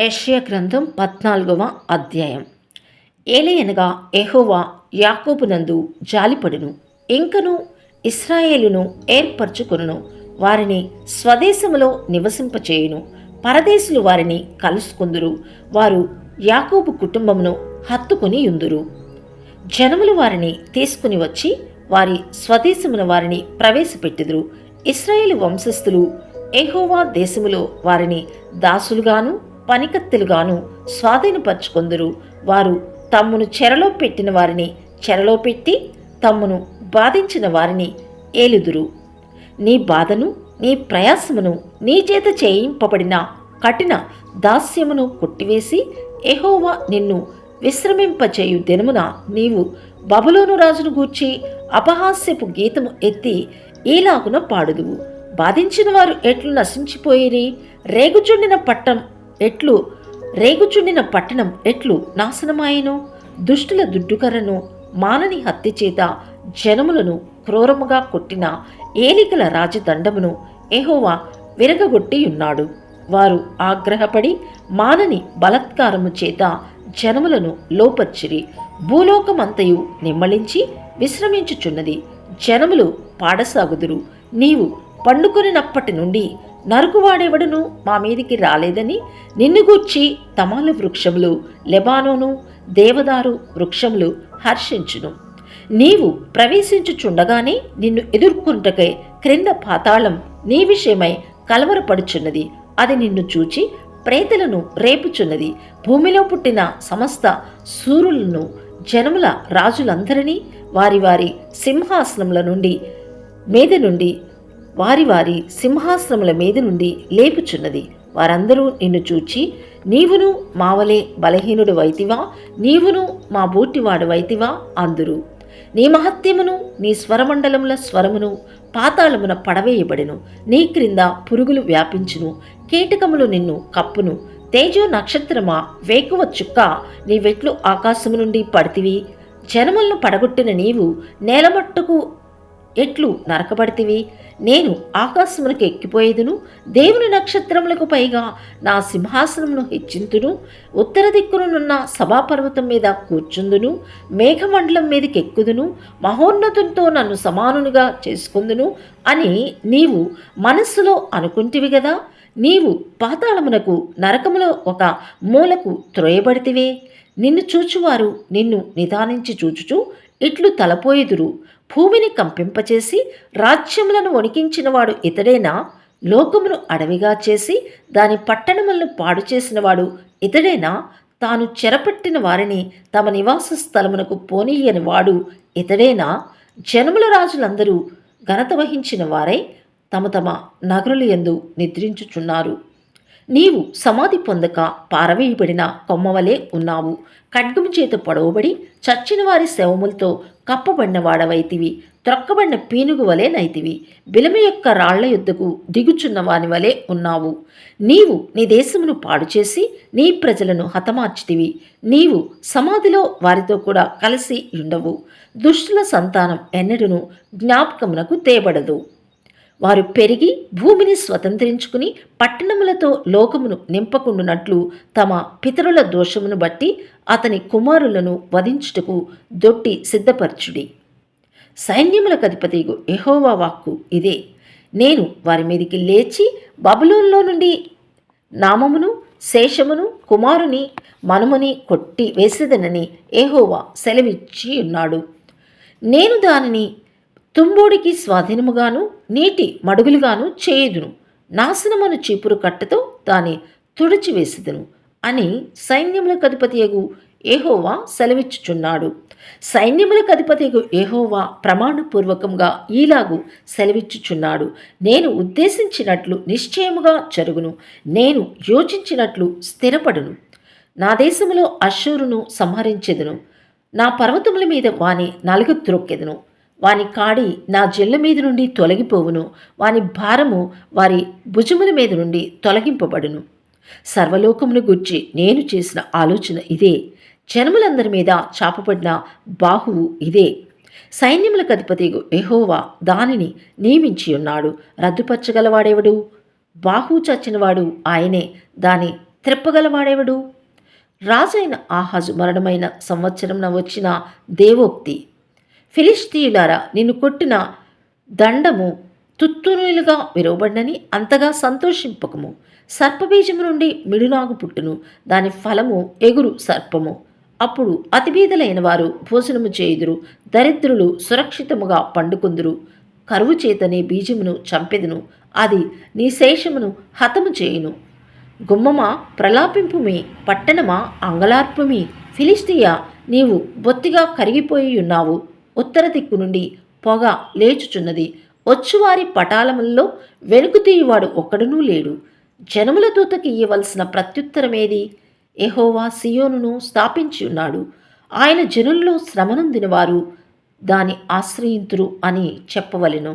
యష్యా గ్రంథం పద్నాలుగవ అధ్యాయం. ఏలయనగా ఎహోవా యాకోబునందు జాలిపడును. ఇంకను ఇస్రాయేలును ఏర్పరచుకొనును. వారిని స్వదేశములో నివసింపచేయును. పరదేశులు వారిని కలుసుకుందురు. వారు యాకోబు కుటుంబమును హత్తుకొని యుందురు. జనములు వారిని తీసుకుని వచ్చి వారి స్వదేశమున వారిని ప్రవేశపెట్టుదురు. ఇస్రాయేలు వంశస్థులు ఎహోవా దేశములో వారిని దాసులుగాను పనికత్తెలుగాను స్వాధీనపరుచుకొందురు. వారు తమ్మును చెరలో పెట్టిన వారిని చెరలో పెట్టి తమ్మును బాధించిన వారిని ఏలుదురు. నీ బాధను నీ ప్రయాసమును నీ చేత చేయింపబడిన కఠిన దాస్యమును కొట్టివేసి ఎహోవా నిన్ను విశ్రమింపచేయు దినమున నీవు బబులోను రాజును గూర్చి అపహాస్యపు గీతము ఎత్తి ఈలాగున పాడుదువు. బాధించిన వారు ఎట్లు నశించిపోయిరి? రేగుచుండిన పట్టం ఎట్లు రేగుచుండిన పట్టణం ఎట్లు నాశనమాయను? దుష్టుల దుడ్డుకరను మానని హత్య చేత జనములను క్రూరముగా కొట్టిన ఏలికల రాజదండమును ఎహోవా విరగగొట్టి ఉన్నాడు వారు ఆగ్రహపడి మానని బలత్కారము చేత జనములను లోపర్చిరి భూలోకమంతయు నిమ్మళించి విశ్రమించుచున్నది. జనములు పాడసాగుదురు. నీవు పండుకొనినప్పటి నుండి నరుకువాడెవడును మా మీదికి రాలేదని నిన్ను గూర్చి తమాల వృక్షములు లెబానోను దేవదారు వృక్షములు హర్షించును. నీవు ప్రవేశించుచుండగానే నిన్ను ఎదుర్కొంటకై క్రింద పాతాళం నీ విషయమై కలవరపడుచున్నది. అది నిన్ను చూచి ప్రేతలను రేపుచున్నది. భూమిలో పుట్టిన సమస్త సూరులను జనముల రాజులందరినీ వారి వారి సింహాసనముల నుండి మీద నుండి వారి వారి సింహాసనముల మీద నుండి లేపుచున్నది. వారందరూ నిన్ను చూచి నీవును మావలే బలహీనుడు వైతివా నీవును మా బూటివాడు వైతివా అందురు. నీ మహత్యమును నీ స్వరమండలముల స్వరమును పాతాళమున పడవేయబడెను. నీ క్రింద పురుగులు వ్యాపించును. కీటకములు నిన్ను కప్పును. తేజో నక్షత్రమా వేకువ చుక్క నీ వెట్లు ఆకాశము నుండి పడితివి. జనములను పడగొట్టిన నీవు నేలమట్టుకు ఎట్లు నరకబడితివి నేను ఆకాశమునకు ఎక్కిపోయేదును దేవుని నక్షత్రములకు పైగా నా సింహాసనమును హెచ్చింతును ఉత్తర దిక్కునున్న సభాపర్వతం మీద కూర్చుందును మేఘమండలం మీదకి ఎక్కుదును మహోన్నతంతో నన్ను సమానునిగా చేసుకుందును అని నీవు మనస్సులో అనుకుంటివి కదా నీవు పాతాళమునకు నరకములో ఒక మూలకు త్రోయబడితివే? నిన్ను చూచువారు నిన్ను నిదానించి చూచుచు ఇట్లు తలపోయిదురు. భూమిని కంపింపచేసి రాజ్యములను వణికించినవాడు ఇతడేనా? లోకమును అడవిగా చేసి దాని పట్టణములను పాడు చేసినవాడు ఇతడేనా? తాను చెరపట్టిన వారిని తమ నివాస స్థలమునకు పోనీయని వాడు ఇతడేనా? జనముల రాజులందరూ ఘనత వహించిన వారై తమ తమ నగరులు ఎందు నిద్రించుచున్నారు. నీవు సమాధి పొందక పారవేయబడిన కొమ్మవలే ఉన్నావు. ఖడ్గము చేత పొడవబడి చచ్చిన వారి శవములతో కప్పబడిన వాడవైతివి. త్రొక్కబడిన పీనుగు వలె నైతివి. బిలమ యొక్క రాళ్ళ యుద్ధకు దిగుచున్న వాని వలె ఉన్నావు. నీవు నీ దేశమును పాడు చేసి నీ ప్రజలను హతమార్చితివి. నీవు సమాధిలో వారితో కూడా కలిసి ఉండవు దుష్టుల సంతానం ఎన్నడును జ్ఞాపకమునకు తేబడదు. వారు పెరిగి భూమిని స్వతంత్రించుకుని పట్టణములతో లోకమును నింపకుండునట్లు తమ పితరుల దోషమును బట్టి అతని కుమారులను వధించుటకు దొట్టి సిద్ధపరచుడి. సైన్యములకు అధిపతిగు ఎహోవా వాక్కు ఇదే. నేను వారి మీదికి లేచి బబులోన్లో నుండి నామమును శేషమును కుమారుని మనుమని కొట్టి వేసేదనని ఏహోవా సెలవిచ్చి ఉన్నాడు నేను దానిని తుంబోడికి స్వాధీనముగాను నీటి మడుగులుగాను చేయుదును. నాశనమను చీపురు కట్టతో దాని తుడిచివేసిదును అని సైన్యములకు అధిపతియగు ఏహోవా సెలవిచ్చుచున్నాడు. సైన్యములకు అధిపతియగు ఏహోవా ప్రమాణపూర్వకంగా ఈలాగు సెలవిచ్చుచున్నాడు. నేను ఉద్దేశించినట్లు నిశ్చయముగా జరుగును. నేను యోచించినట్లు స్థిరపడును. నా దేశంలో అశ్వరును సంహరించెదను. నా పర్వతముల మీద వాని నలుగు త్రొక్కెదను. వాని కాడి నా జెల్ల మీద నుండి తొలగిపోవును. వాని భారము వారి భుజముల మీద నుండి తొలగింపబడును. సర్వలోకమును గుర్చి నేను చేసిన ఆలోచన ఇదే. జనములందరి మీద చాపబడిన బాహువు ఇదే. సైన్యములకు అధిపతి ఎహోవా దానిని నియమించి ఉన్నాడు. రద్దుపరచగలవాడెవడు? బాహు చచ్చినవాడు ఆయనే. దాని త్రిప్పగలవాడేవడు? రాజైన ఆహాజు మరణమైన సంవత్సరంన వచ్చిన దేవోక్తి ఫిలిస్తీయులారా నిన్ను కొట్టిన దండము తుత్తునులుగా విరవబడినని అంతగా సంతోషింపకము. సర్పబీజము నుండి మిడునాగు పుట్టును దాని ఫలము ఎగురు సర్పము. అప్పుడు అతిబీదలైన వారు భోజనము చేయుదురు దరిద్రులు సురక్షితముగా పండుకుందురు. కరువు చేతనే బీజమును చంపెదును అది నీ శేషమును హతము చేయును. గుమ్మమా ప్రలాపింపుమి పట్టణమా అంగలార్పుమి? ఫిలిస్తియా నీవు బొత్తిగా కరిగిపోయి ఉన్నావు ఉత్తర దిక్కు నుండి పొగ లేచుచున్నది. వచ్చువారి పటాలముల్లో వెనుకు తీయవాడు ఒక్కడునూ లేడు. జనముల దూతకి ఇవ్వవలసిన ప్రత్యుత్తరమేది? ఎహోవా సియోనును స్థాపించి ఉన్నాడు. ఆయన జనుల్లో శ్రమనొందినవారు దాని ఆశ్రయింతురు అని చెప్పవలెను.